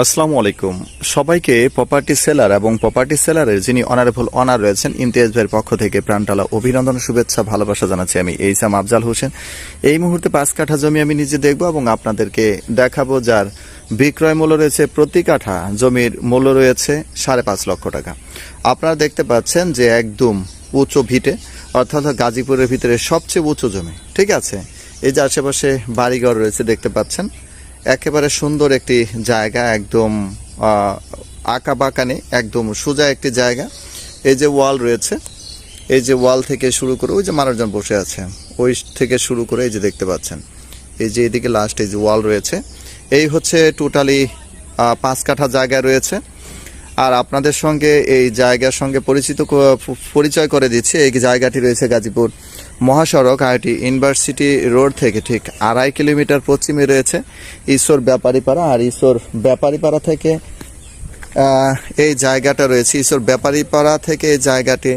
আসসালামু আলাইকুম। সবাইকে প্রপার্টি সেলার এবং প্রপার্টি সেলারের যিনি অনারেবল অনার রয়েছেন, ইমতিয়াজ ভাইয়ের পক্ষ থেকে প্রাণটালা অভিনন্দন, শুভেচ্ছা, ভালোবাসা জানাচ্ছি আমি এইসাম আফজাল হোসেন। এই মুহূর্তে পাঁচ কাঠা জমি আমি নিজে দেখব এবং আপনাদেরকে দেখাবো যার বিক্রয় মূল্য রয়েছে প্রতি কাঠা জমির মূল্য রয়েছে সাড়ে পাঁচ লক্ষ টাকা। আপনারা দেখতে পাচ্ছেন যে একদম উঁচু ভিটে, অর্থাৎ গাজীপুরের ভিতরে সবচেয়ে উঁচু জমি। ঠিক আছে? এই যে আশেপাশে বাড়িঘর রয়েছে, দেখতে পাচ্ছেন। একেবারে সুন্দর একটি জায়গা, একদম আঁকা বাঁকা নেই একদম সোজা একটি জায়গা। এই যে ওয়াল রয়েছে, এই যে ওয়াল থেকে শুরু করে ওই যে মানুষজন বসে আছে, ওই থেকে শুরু করে এই যে দেখতে পাচ্ছেন। এই যে এদিকে লাস্ট এই যে ওয়াল রয়েছে, এই হচ্ছে টোটালি পাঁচ কাঠা জায়গা রয়েছে। আর আপনাদের সঙ্গে এই জায়গার সঙ্গে পরিচিত পরিচয় করে দিচ্ছি। এই জায়গাটি রয়েছে গাজীপুর মহাসড়ক আইটি ইউনিভার্সিটি রোড থেকে ঠিক আড়াই কিলোমিটার পশ্চিমে রয়েছে ঈশ্বর ব্যাপারীপাড়া। আর ঈশ্বর ব্যাপারীপাড়া থেকে এই জায়গাটা রয়েছে ঈশ্বর ব্যাপারীপাড়া থেকে এই জায়গাটি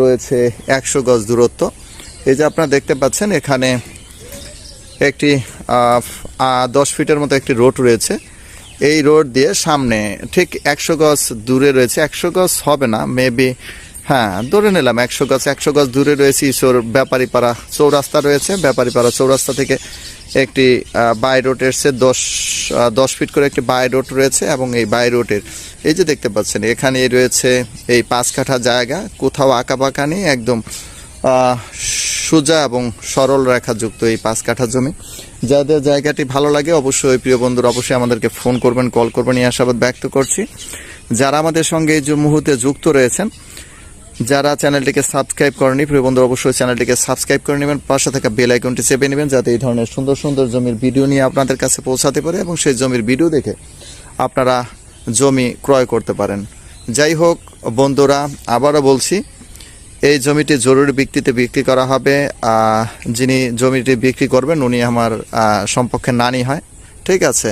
রয়েছে একশো গজ দূরত্ব। এই যে আপনারা দেখতে পাচ্ছেন, এখানে একটি দশ ফিটের মতো একটি রোড রয়েছে। এই রোড দিয়ে সামনে, ঠিক একশো গজ দূরে রয়েছে, একশো গজ হবে না মেবি হ্যাঁ ধরে নিলাম একশো গজ একশো গজ দূরে রয়েছে ঈশ্বর, ব্যাপারীপাড়া চৌরাস্তা রয়েছে, ব্যাপারীপাড়া চৌরাস্তা থেকে একটি বাই রোড এসছে, দশ দশ ফিট করে একটি বাই রোড রয়েছে এবং এই বাই রোডের, এই যে দেখতে পাচ্ছেন এখানে রয়েছে এই পাঁচ কাঠা জায়গা, কোথাও আঁকা বাঁকা নেই, একদম সোজা এবং সরল রেখাযুক্ত এই পাঁচ কাঠা জমি। যাদের জায়গাটি ভালো লাগে, অবশ্যই প্রিয় বন্ধুরা অবশ্যই আমাদেরকে ফোন করবেন, কল করবেন, এই আশাবাদ ব্যক্ত করছি। যারা আমাদের সঙ্গে এই মুহূর্তে যুক্ত রয়েছেন, যারা চ্যানেলটিকে সাবস্ক্রাইব করেনি প্রিয় বন্ধুরা অবশ্যই চ্যানেলটিকে সাবস্ক্রাইব করে নেবেন, পাশে থাকা বেল আইকনটি চেপে নেবেন, যাতে এই ধরনের সুন্দর সুন্দর জমির ভিডিও নিয়ে আপনাদের কাছে পৌঁছাতে পারে এবং সেই জমির ভিডিও দেখে আপনারা জমি ক্রয় করতে পারেন। যাই হোক, বন্ধুরা, আবারও বলছি এই জমিটি জরুরি ভিত্তিতে বিক্রি করা হবে। যিনি জমিটি বিক্রি করবেন, উনি আমার সম্পর্কে নানি হয়। ঠিক আছে?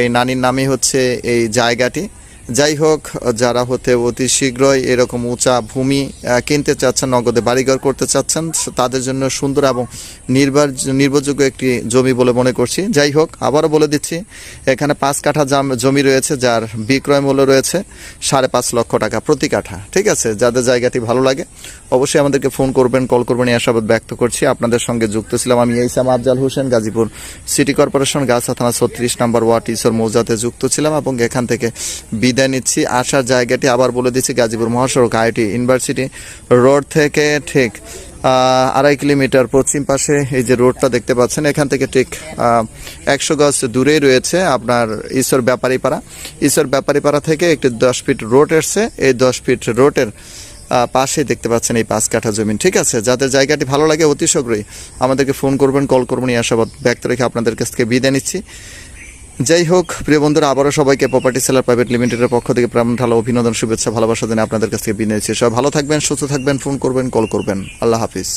এই নানির নামই হচ্ছে এই জায়গাটি। যাই হোক, যারা হতে অতি শীঘ্রই এরকম উঁচা ভূমি কিনতে চাচ্ছেন, নগদে বাড়িঘর করতে চাচ্ছেন, তাদের জন্য সুন্দর এবং নির্ভর নির্ভরযোগ্য একটি জমি বলে মনে করছি। যাই হোক, আবারও বলে দিচ্ছি, এখানে পাঁচ কাঠা জাম- রয়েছে, যার বিক্রয় মূল্য রয়েছে সাড়ে পাঁচ লক্ষ টাকা প্রতি কাঠা। ঠিক আছে? যাদের জায়গাটি ভালো লাগে, অবশ্যই আমাদেরকে ফোন করবেন, কল করবেন, এই আশাবাদ ব্যক্ত করছি। আপনাদের সঙ্গে যুক্ত ছিলাম আমি এইসাম আফজাল হোসেন, গাজীপুর সিটি কর্পোরেশন, গাছা থানা ছত্রিশ নম্বর ওয়ার্ড, ঈশ্বর মৌজাতে যুক্ত ছিলাম এবং এখান থেকে বিদায় নিচ্ছি। আসার জায়গাটি আবার বলে দিচ্ছি, গাজীপুর মহাসড়ক আইটি ইউনিভার্সিটি রোড থেকে ঠিক আড়াই কিলোমিটার পশ্চিম পাশে এই যে রোডটা দেখতে পাচ্ছেন, এখান থেকে ঠিক একশো গজ দূরেই রয়েছে আপনার ঈশ্বর ব্যাপারীপাড়া। ঈশ্বর ব্যাপারীপাড়া থেকে একটি দশ ফিট রোড এসছে, এই দশ ফিট রোডের পাশে দেখতে পাচ্ছেন এই পাঁচ কাঠা জমিন ঠিক আছে, যাদের জায়গাটি ভালো লাগে অতি শীঘ্রই আমাদেরকে ফোন করবেন, কল করবেন, এই আশাবাদ ব্যক্ত রেখে আপনাদের কাছ থেকে বিদায় নিচ্ছি। যাই হোক, প্রিয় বন্ধুরা, আবারও সবাইকে প্রপার্টি সেলার প্রাইভেট লিমিটেডের পক্ষ থেকে প্রাণ ঢালা অভিনন্দন, শুভেচ্ছা, ভালোবাসা দিন আপনাদের কাছ থেকে বিনয় সব ভালো থাকবেন, সুস্থ থাকবেন, ফোন করবেন, কল করবেন। আল্লাহ হাফিজ।